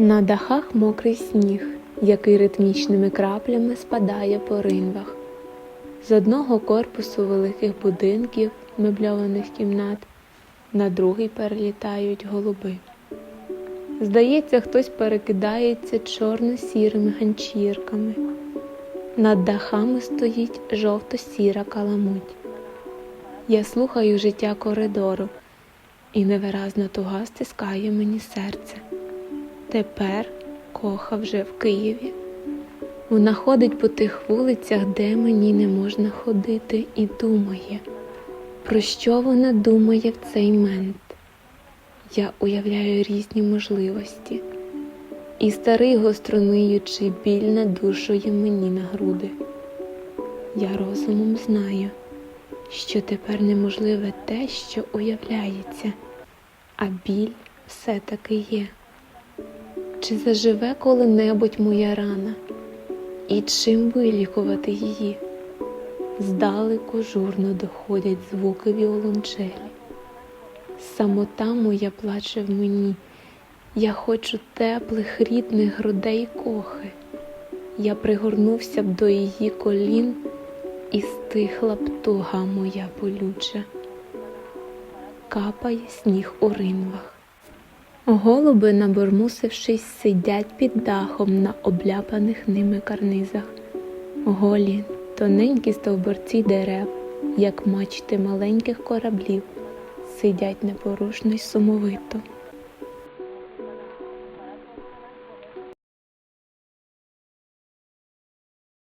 На дахах мокрий сніг, який ритмічними краплями спадає по ринвах. З одного корпусу великих будинків, мебльованих кімнат, на другий перелітають голуби. Здається, хтось перекидається чорно-сірими ганчірками. Над дахами стоїть жовто-сіра каламуть. Я слухаю життя коридору, і невиразна туга стискає мені серце. Тепер коха вже в Києві. Вона ходить по тих вулицях, де мені не можна ходити, і думає, про що вона думає в цей мент. Я уявляю різні можливості, і старий гострониючий біль надушує мені на груди. Я розумом знаю, що тепер неможливе те, що уявляється, а біль все-таки є. Чи заживе коли-небудь моя рана? І чим вилікувати її? Здалеку журно доходять звуки віолончелі. Самота моя плаче в мені. Я хочу теплих рідних грудей кохи. Я пригорнувся б до її колін, і стихла б туга моя болюча. Капає сніг у ринвах. Голуби, набурмусившись, сидять під дахом на обляпаних ними карнизах. Голі, тоненькі стовбурці дерев, як мачти маленьких кораблів, сидять непорушно й сумовито.